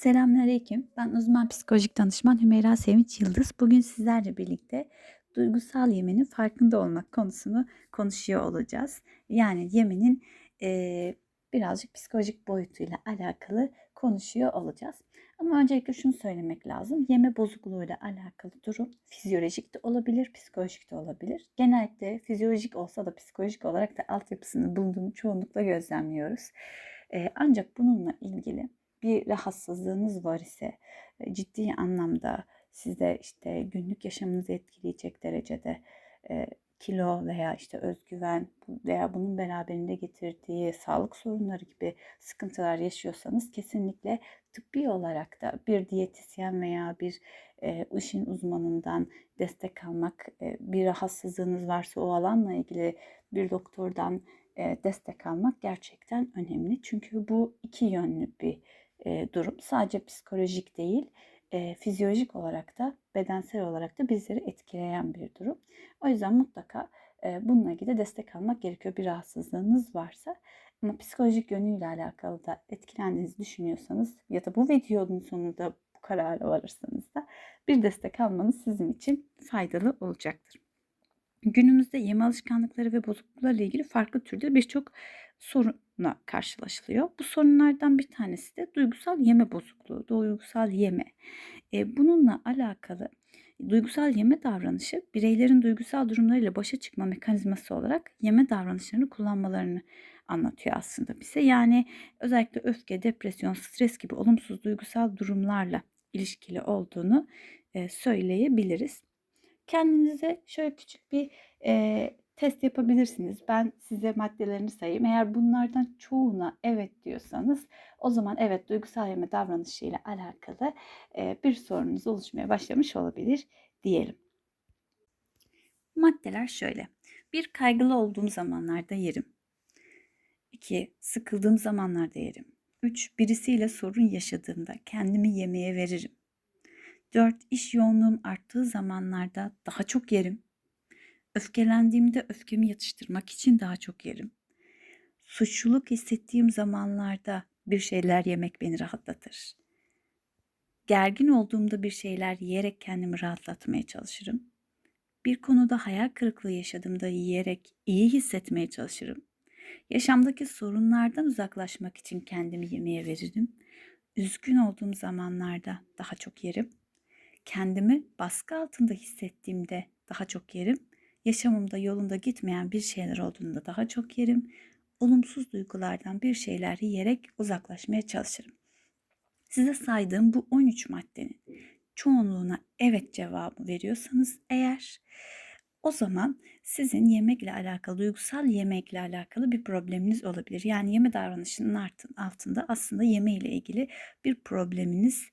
Selamünaleyküm. Ben uzman psikolojik danışman Hümeyra Sevinç Yıldız. Bugün sizlerle birlikte duygusal yemenin farkında olmak konusunu konuşuyor olacağız. Yani yemenin eee, birazcık psikolojik boyutuyla alakalı konuşuyor olacağız. Ama öncelikle şunu söylemek lazım. Yeme bozukluğuyla alakalı durum fizyolojik de olabilir, psikolojik de olabilir. Genellikle fizyolojik olsa da psikolojik olarak da altyapısını bulunduğunu çoğunlukla gözlemliyoruz. Eee, ancak bununla ilgili bir rahatsızlığınız var ise e, ciddi anlamda size işte günlük yaşamınızı etkileyecek derecede e, kilo veya işte özgüven veya bunun beraberinde getirdiği sağlık sorunları gibi sıkıntılar yaşıyorsanız kesinlikle tıbbi olarak da bir diyetisyen veya bir e, işin uzmanından destek almak, e, bir rahatsızlığınız varsa o alanla ilgili bir doktordan e, destek almak gerçekten önemli. Çünkü bu iki yönlü bir durum. Sadece psikolojik değil, fizyolojik olarak da bedensel olarak da bizleri etkileyen bir durum. O yüzden mutlaka e, bununla ilgili destek almak gerekiyor bir rahatsızlığınız varsa. Ama psikolojik yönüyle alakalı da etkilendiğinizi düşünüyorsanız ya da bu videonun sonunda bu karara varırsanız da bir destek almanız sizin için faydalı olacaktır. Günümüzde yeme alışkanlıkları ve bozukluklarla ilgili farklı türde birçok sorunla karşılaşılıyor. Bu sorunlardan bir tanesi de duygusal yeme bozukluğu, duygusal yeme. E, bununla alakalı duygusal yeme davranışı bireylerin duygusal durumlarıyla başa çıkma mekanizması olarak yeme davranışlarını kullanmalarını anlatıyor aslında bize. Yani özellikle öfke, depresyon, stres gibi olumsuz duygusal durumlarla ilişkili olduğunu e, söyleyebiliriz. Kendinize şöyle küçük bir e, test yapabilirsiniz. Ben size maddelerini sayayım. Eğer bunlardan çoğuna evet diyorsanız o zaman evet duygusal yeme davranışıyla alakalı e, bir sorununuz oluşmaya başlamış olabilir diyelim. Maddeler şöyle. Bir kaygılı olduğum zamanlarda yerim. 2. Sıkıldığım zamanlarda yerim. 3. Birisiyle sorun yaşadığımda kendimi yemeğe veririm. 4. İş yoğunluğum arttığı zamanlarda daha çok yerim. Öfkelendiğimde öfkemi yatıştırmak için daha çok yerim. Suçluluk hissettiğim zamanlarda bir şeyler yemek beni rahatlatır. Gergin olduğumda bir şeyler yiyerek kendimi rahatlatmaya çalışırım. Bir konuda hayal kırıklığı yaşadığımda yiyerek iyi hissetmeye çalışırım. Yaşamdaki sorunlardan uzaklaşmak için kendimi yemeğe veririm. Üzgün olduğum zamanlarda daha çok yerim. Kendimi baskı altında hissettiğimde daha çok yerim. Yaşamımda yolunda gitmeyen bir şeyler olduğunda daha çok yerim. Olumsuz duygulardan bir şeyler yiyerek uzaklaşmaya çalışırım. Size saydığım bu 13 maddenin çoğunluğuna evet cevabı veriyorsanız eğer o zaman sizin yemekle alakalı, duygusal yemekle alakalı bir probleminiz olabilir. Yani yeme davranışının altında aslında yeme ile ilgili bir probleminiz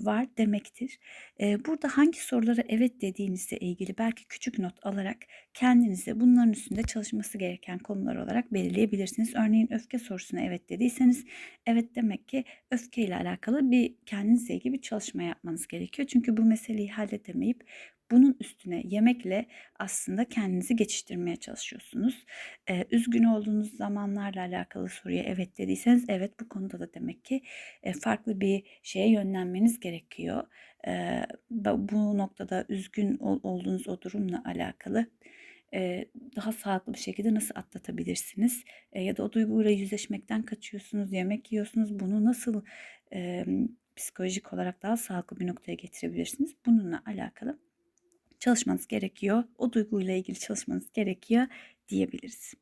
var demektir. Burada hangi sorulara evet dediğinizle ilgili belki küçük not alarak kendinize bunların üstünde çalışması gereken konular olarak belirleyebilirsiniz. Örneğin öfke sorusuna evet dediyseniz evet demek ki öfke ile alakalı bir kendinizle ilgili bir çalışma yapmanız gerekiyor. Çünkü bu meseleyi halledemeyip bunun üstüne yemekle aslında kendinizi geçiştirmeye çalışıyorsunuz. Ee, üzgün olduğunuz zamanlarla alakalı soruya evet dediyseniz evet bu konuda da demek ki e, farklı bir şeye yönlenmeniz gerekiyor. Ee, bu noktada üzgün ol, olduğunuz o durumla alakalı daha sağlıklı bir şekilde nasıl atlatabilirsiniz? Ya da o duyguyla yüzleşmekten kaçıyorsunuz, yemek yiyorsunuz. Bunu nasıl e, psikolojik olarak daha sağlıklı bir noktaya getirebilirsiniz? Bununla alakalı çalışmanız gerekiyor. O duyguyla ilgili çalışmanız gerekiyor diyebiliriz.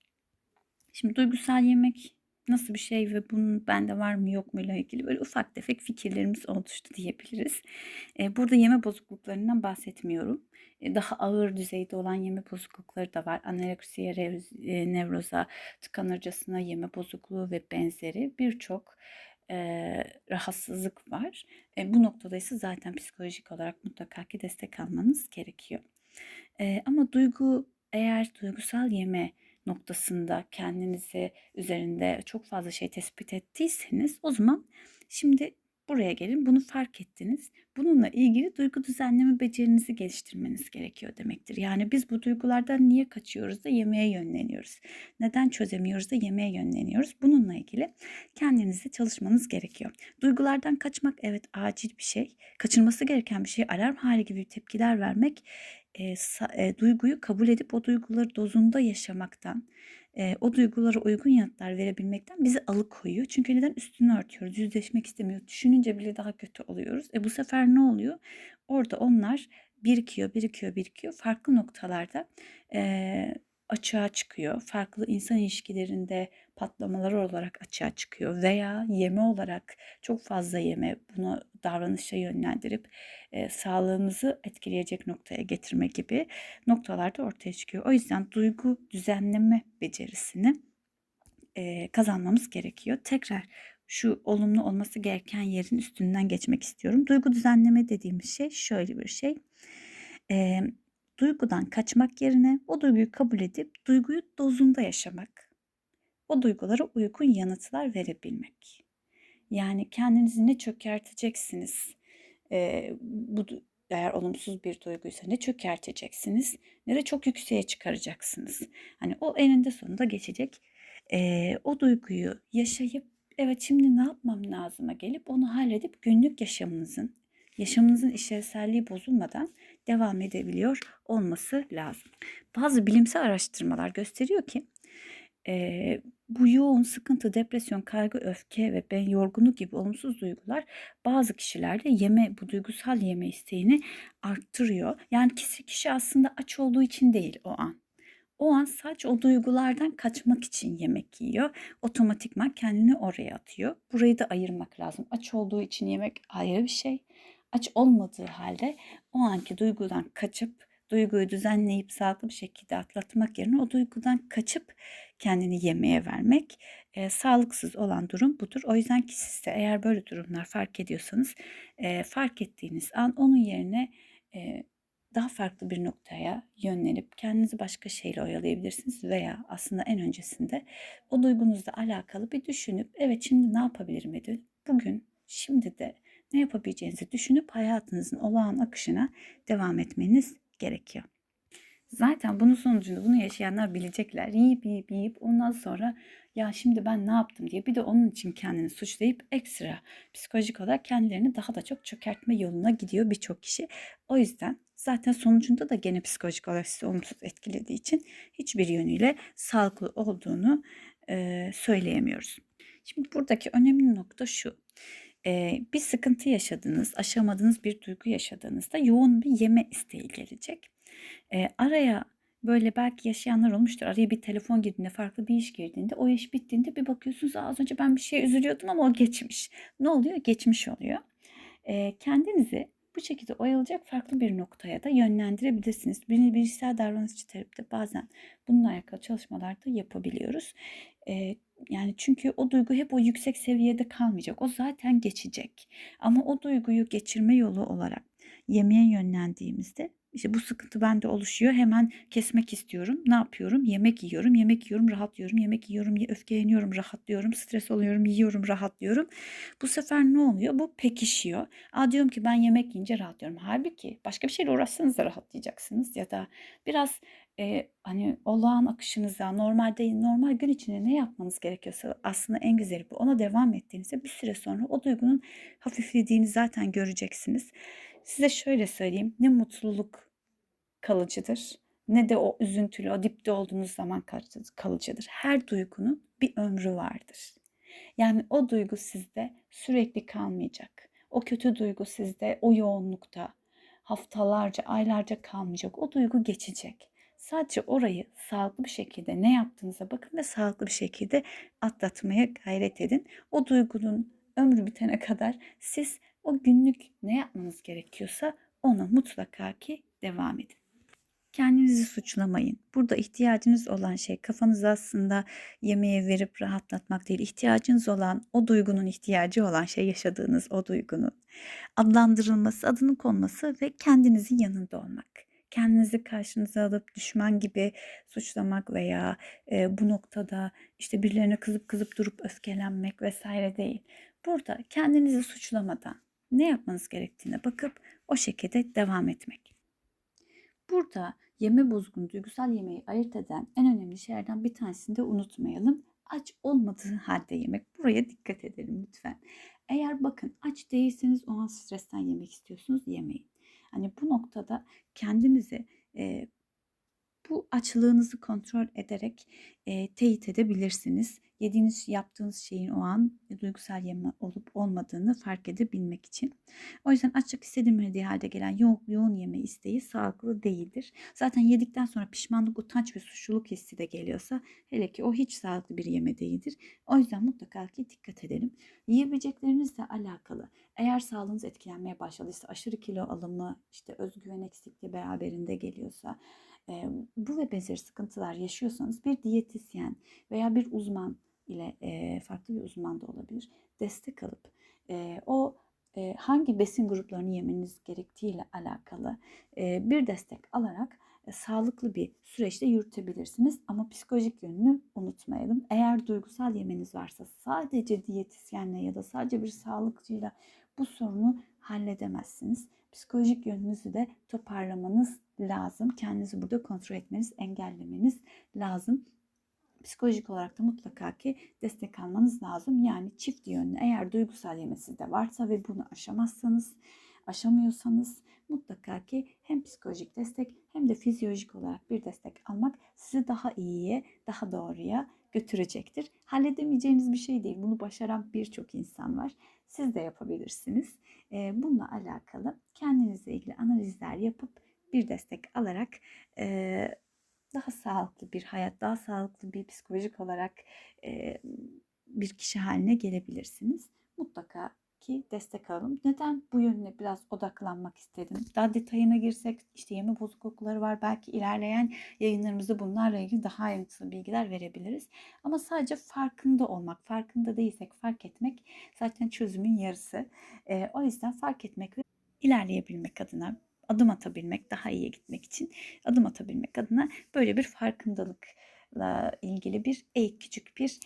Şimdi duygusal yemek nasıl bir şey ve bunun bende var mı yok mu ile ilgili böyle ufak tefek fikirlerimiz oluştu diyebiliriz. Burada yeme bozukluklarından bahsetmiyorum. Daha ağır düzeyde olan yeme bozuklukları da var. Anoreksiye, nevroza, tıkanırcasına yeme bozukluğu ve benzeri birçok e, rahatsızlık var. E, bu noktada ise zaten psikolojik olarak mutlaka ki destek almanız gerekiyor. E, ama duygu eğer duygusal yeme noktasında kendinizi üzerinde çok fazla şey tespit ettiyseniz o zaman şimdi Buraya gelin bunu fark ettiniz. Bununla ilgili duygu düzenleme becerinizi geliştirmeniz gerekiyor demektir. Yani biz bu duygulardan niye kaçıyoruz da yemeğe yönleniyoruz? Neden çözemiyoruz da yemeğe yönleniyoruz? Bununla ilgili kendinize çalışmanız gerekiyor. Duygulardan kaçmak evet acil bir şey. Kaçırması gereken bir şey. Alarm hali gibi tepkiler vermek e, e, duyguyu kabul edip o duyguları dozunda yaşamaktan, e, o duygulara uygun yanıtlar verebilmekten bizi alıkoyuyor. Çünkü neden üstünü örtüyoruz, yüzleşmek istemiyoruz, düşününce bile daha kötü oluyoruz. E bu sefer ne oluyor? Orada onlar birikiyor, birikiyor, birikiyor. Farklı noktalarda e, açığa çıkıyor. Farklı insan ilişkilerinde patlamalar olarak açığa çıkıyor veya yeme olarak çok fazla yeme bunu davranışa yönlendirip e, sağlığımızı etkileyecek noktaya getirme gibi noktalarda ortaya çıkıyor. O yüzden duygu düzenleme becerisini e, kazanmamız gerekiyor. Tekrar şu olumlu olması gereken yerin üstünden geçmek istiyorum. Duygu düzenleme dediğimiz şey şöyle bir şey. E, duygudan kaçmak yerine o duyguyu kabul edip duyguyu dozunda yaşamak. O duygulara uygun yanıtlar verebilmek. Yani kendinizi ne çökerteceksiniz, e, bu eğer olumsuz bir duyguysa ne çökerteceksiniz ne de çok yükseğe çıkaracaksınız. Hani o eninde sonunda geçecek. E, o duyguyu yaşayıp evet şimdi ne yapmam lazıma gelip onu halledip günlük yaşamınızın yaşamınızın işlevselliği bozulmadan devam edebiliyor olması lazım. Bazı bilimsel araştırmalar gösteriyor ki e, bu yoğun sıkıntı, depresyon, kaygı, öfke ve ben yorgunluk gibi olumsuz duygular bazı kişilerde yeme, bu duygusal yeme isteğini arttırıyor. Yani kişi, kişi aslında aç olduğu için değil o an. O an sadece o duygulardan kaçmak için yemek yiyor. Otomatikman kendini oraya atıyor. Burayı da ayırmak lazım. Aç olduğu için yemek ayrı bir şey. Aç olmadığı halde o anki duygudan kaçıp duyguyu düzenleyip sağlıklı bir şekilde atlatmak yerine o duygudan kaçıp kendini yemeye vermek e, sağlıksız olan durum budur. O yüzden ki siz de eğer böyle durumlar fark ediyorsanız e, fark ettiğiniz an onun yerine e, daha farklı bir noktaya yönlenip kendinizi başka şeyle oyalayabilirsiniz veya aslında en öncesinde o duygunuzla alakalı bir düşünüp evet şimdi ne yapabilirim edin bugün şimdi de ne yapabileceğinizi düşünüp hayatınızın olağan akışına devam etmeniz gerekiyor. Zaten bunun sonucunda bunu yaşayanlar bilecekler. Yiyip yiyip yiyip ondan sonra ya şimdi ben ne yaptım diye bir de onun için kendini suçlayıp ekstra psikolojik olarak kendilerini daha da çok çökertme yoluna gidiyor birçok kişi. O yüzden zaten sonucunda da gene psikolojik olarak sizi olumsuz etkilediği için hiçbir yönüyle sağlıklı olduğunu e, söyleyemiyoruz. Şimdi buradaki önemli nokta şu. Bir sıkıntı yaşadığınız, aşamadığınız bir duygu yaşadığınızda yoğun bir yeme isteği gelecek. Araya böyle belki yaşayanlar olmuştur. Araya bir telefon girdiğinde, farklı bir iş girdiğinde, o iş bittiğinde bir bakıyorsunuz az önce ben bir şeye üzülüyordum ama o geçmiş. Ne oluyor? Geçmiş oluyor. Kendinizi bu şekilde oyalayacak farklı bir noktaya da yönlendirebilirsiniz. Bir bilişsel davranışçı terapide bazen bununla alakalı çalışmalar da yapabiliyoruz. Yani çünkü o duygu hep o yüksek seviyede kalmayacak. O zaten geçecek. Ama o duyguyu geçirme yolu olarak yemeğe yönlendiğimizde işte bu sıkıntı bende oluşuyor. Hemen kesmek istiyorum. Ne yapıyorum? Yemek yiyorum. Yemek yiyorum, rahatlıyorum. Yemek yiyorum, öfkeleniyorum, rahatlıyorum. Stres oluyorum, yiyorum, rahatlıyorum. Bu sefer ne oluyor? Bu pekişiyor. Aa diyorum ki ben yemek yiyince rahatlıyorum. Halbuki başka bir şeyle uğraşsanız da rahatlayacaksınız. Ya da biraz e, hani olağan akışınıza, normalde normal gün içinde ne yapmanız gerekiyorsa aslında en güzeli bu. Ona devam ettiğinizde bir süre sonra o duygunun hafiflediğini zaten göreceksiniz. Size şöyle söyleyeyim. Ne mutluluk kalıcıdır ne de o üzüntülü, o dipte olduğunuz zaman kalıcıdır. Her duygunun bir ömrü vardır. Yani o duygu sizde sürekli kalmayacak. O kötü duygu sizde o yoğunlukta haftalarca, aylarca kalmayacak. O duygu geçecek. Sadece orayı sağlıklı bir şekilde ne yaptığınıza bakın ve sağlıklı bir şekilde atlatmaya gayret edin. O duygunun ömrü bitene kadar siz o günlük ne yapmanız gerekiyorsa ona mutlaka ki devam edin. Kendinizi suçlamayın. Burada ihtiyacınız olan şey kafanız aslında yemeğe verip rahatlatmak değil. İhtiyacınız olan o duygunun ihtiyacı olan şey yaşadığınız o duygunun adlandırılması, adının konması ve kendinizin yanında olmak. Kendinizi karşınıza alıp düşman gibi suçlamak veya e, bu noktada işte birilerine kızıp kızıp durup öfkelenmek vesaire değil. Burada kendinizi suçlamadan ne yapmanız gerektiğine bakıp o şekilde devam etmek. Burada yeme bozgun, duygusal yemeği ayırt eden en önemli şeylerden bir tanesini de unutmayalım. Aç olmadığı halde yemek. Buraya dikkat edelim lütfen. Eğer bakın aç değilseniz o an stresten yemek istiyorsunuz yemeyin. Hani bu noktada kendinize e, bu açlığınızı kontrol ederek e, teyit edebilirsiniz. Yediğiniz, yaptığınız şeyin o an duygusal yeme olup olmadığını fark edebilmek için. O yüzden açlık hissedilmediği halde gelen yoğun, yoğun yeme isteği sağlıklı değildir. Zaten yedikten sonra pişmanlık, utanç ve suçluluk hissi de geliyorsa hele ki o hiç sağlıklı bir yeme değildir. O yüzden mutlaka ki dikkat edelim. Yiyebileceklerinizle alakalı eğer sağlığınız etkilenmeye başladıysa, aşırı kilo alımı, işte özgüven eksikliği beraberinde geliyorsa, bu ve benzeri sıkıntılar yaşıyorsanız bir diyetisyen veya bir uzman ile e, farklı bir uzman da olabilir destek alıp e, o e, hangi besin gruplarını yemeniz gerektiğiyle alakalı e, bir destek alarak e, sağlıklı bir süreçte yürütebilirsiniz. Ama psikolojik yönünü unutmayalım. Eğer duygusal yemeniz varsa sadece diyetisyenle ya da sadece bir sağlıkçıyla bu sorunu halledemezsiniz. Psikolojik yönünüzü de toparlamanız lazım. Kendinizi burada kontrol etmeniz, engellemeniz lazım. Psikolojik olarak da mutlaka ki destek almanız lazım. Yani çift yönlü eğer duygusal yemesi de varsa ve bunu aşamazsanız, aşamıyorsanız mutlaka ki hem psikolojik destek hem de fizyolojik olarak bir destek almak sizi daha iyiye, daha doğruya götürecektir. Halledemeyeceğiniz bir şey değil. Bunu başaran birçok insan var. Siz de yapabilirsiniz. Bununla alakalı kendinizle ilgili analizler yapıp bir destek alarak daha sağlıklı bir hayat, daha sağlıklı bir psikolojik olarak bir kişi haline gelebilirsiniz. Mutlaka ki destek alalım. Neden bu yönüne biraz odaklanmak istedim? Daha detayına girsek işte yeme bozuklukları var. Belki ilerleyen yayınlarımızda bunlarla ilgili daha ayrıntılı bilgiler verebiliriz. Ama sadece farkında olmak, farkında değilsek fark etmek zaten çözümün yarısı. E, o yüzden fark etmek ve ilerleyebilmek adına adım atabilmek, daha iyiye gitmek için adım atabilmek adına böyle bir farkındalıkla ilgili bir küçük bir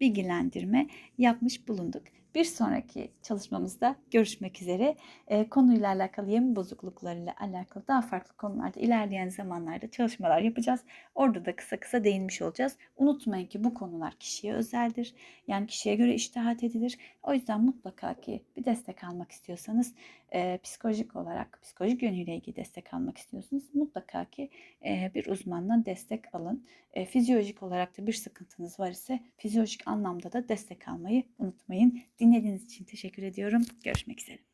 bilgilendirme yapmış bulunduk. Bir sonraki çalışmamızda görüşmek üzere. E, konuyla alakalı yeme bozukluklarıyla alakalı daha farklı konularda ilerleyen zamanlarda çalışmalar yapacağız. Orada da kısa kısa değinmiş olacağız. Unutmayın ki bu konular kişiye özeldir. Yani kişiye göre iştihat edilir. O yüzden mutlaka ki bir destek almak istiyorsanız e, psikolojik olarak, psikolojik yönüyle ilgili destek almak istiyorsunuz. Mutlaka ki e, bir uzmandan destek alın. E, fizyolojik olarak da bir sıkıntınız var ise fizyolojik anlamda da destek almayı unutmayın. Dinlediğiniz için teşekkür ediyorum. Görüşmek üzere.